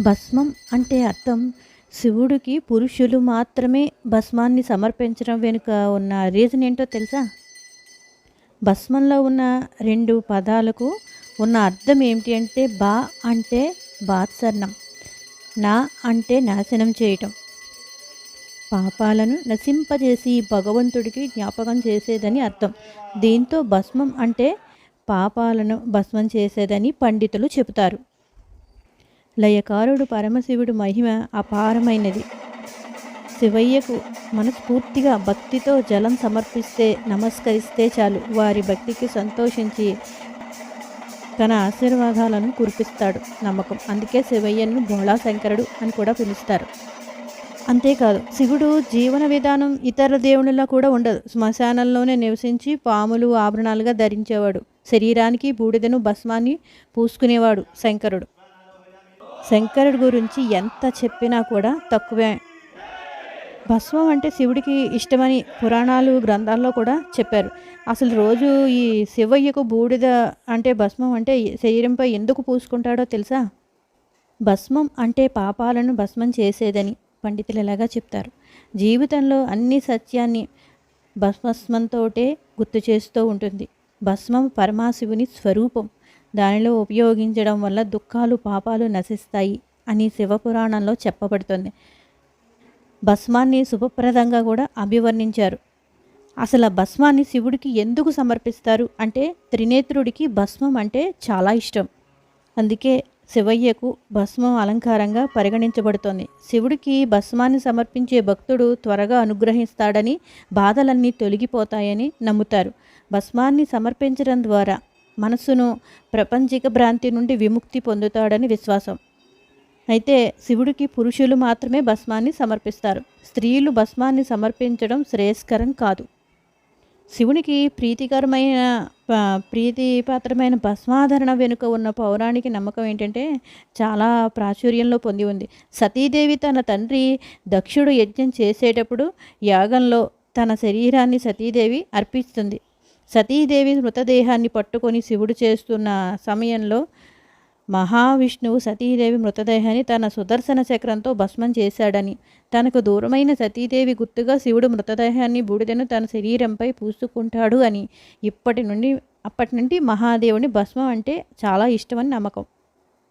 భస్మం అంటే అర్థం శివుడికి పురుషులు మాత్రమే భస్మాన్ని సమర్పించడం వెనుక ఉన్న రీజన్ ఏంటో తెలుసా? భస్మంలో ఉన్న రెండు పదాలకు ఉన్న అర్థం ఏమిటి అంటే బా అంటే బాత్సర్ణం నా అంటే నాశనం చేయటం. పాపాలను నశింపజేసి భగవంతుడికి జ్ఞాపకం చేసేదని అర్థం. దీంతో భస్మం అంటే పాపాలను భస్మం చేసేదని పండితులు చెబుతారు. లయకారుడు పరమశివుడు మహిమ అపారమైనది. శివయ్యకు మనస్ఫూర్తిగా భక్తితో జలం సమర్పిస్తే నమస్కరిస్తే చాలు. వారి భక్తికి సంతోషించి తన ఆశీర్వాదాలను కురిపిస్తాడు నమ్మకం. అందుకే శివయ్యను భోళాశంకరుడు అని కూడా పిలుస్తారు. అంతేకాదు శివుడు జీవన విధానం ఇతర దేవునిలా కూడా ఉండదు. శ్మశానంలోనే నివసించి పాములు ఆభరణాలుగా ధరించేవాడు. శరీరానికి బూడిదను భస్మాన్ని పూసుకునేవాడు శంకరుడు. శంకరుడు గురించి ఎంత చెప్పినా కూడా తక్కువే. భస్మం అంటే శివుడికి ఇష్టమని పురాణాలు గ్రంథాల్లో కూడా చెప్పారు. అసలు రోజు ఈ శివయ్యకు బూడిద అంటే భస్మం అంటే శరీరంపై ఎందుకు పూసుకుంటాడో తెలుసా? భస్మం అంటే పాపాలను భస్మం చేసేదని పండితులు ఎలాగా చెప్తారు. జీవితంలో అన్ని సత్యాన్ని భస్మస్మంతోటే గుర్తు చేస్తూ ఉంటుంది. భస్మం పరమాశివుని స్వరూపం. దానిలో ఉపయోగించడం వల్ల దుఃఖాలు పాపాలు నశిస్తాయి అని శివపురాణంలో చెప్పబడుతుంది. భస్మాన్ని శుభప్రదంగా కూడా అభివర్ణించారు. అసలు ఆ భస్మాన్ని శివుడికి ఎందుకు సమర్పిస్తారు అంటే త్రినేత్రుడికి భస్మం అంటే చాలా ఇష్టం. అందుకే శివయ్యకు భస్మం అలంకారంగా పరిగణించబడుతోంది. శివుడికి భస్మాన్ని సమర్పించే భక్తుడు త్వరగా అనుగ్రహిస్తాడని బాధలన్నీ తొలగిపోతాయని నమ్ముతారు. భస్మాన్ని సమర్పించడం ద్వారా మనస్సును ప్రపంచిక భ్రాంతి నుండి విముక్తి పొందుతాడని విశ్వాసం. అయితే శివుడికి పురుషులు మాత్రమే భస్మాన్ని సమర్పిస్తారు. స్త్రీలు భస్మాన్ని సమర్పించడం శ్రేయస్కరం కాదు. శివునికి ప్రీతికరమైన ప్రీతిపాత్రమైన భస్మాధరణ వెనుక ఉన్న పౌరాణిక నమ్మకం ఏంటంటే చాలా ప్రాచుర్యంలో పొంది ఉంది. సతీదేవి తన తండ్రి దక్షుడు యజ్ఞం చేసేటప్పుడు యాగంలో తన శరీరాన్ని సతీదేవి అర్పిస్తుంది. సతీదేవి మృతదేహాన్ని పట్టుకొని శివుడు చేస్తున్న సమయంలో మహావిష్ణువు సతీదేవి మృతదేహాన్ని తన సుదర్శన చక్రంతో భస్మం చేశాడని తనకు దూరమైన సతీదేవి గుర్తుగా శివుడు మృతదేహాన్ని బూడిదను తన శరీరంపై పూసుకుంటాడు అని ఇప్పటి నుండి అప్పటి నుండి మహాదేవుని భస్మం అంటే చాలా ఇష్టమని నమ్మకం.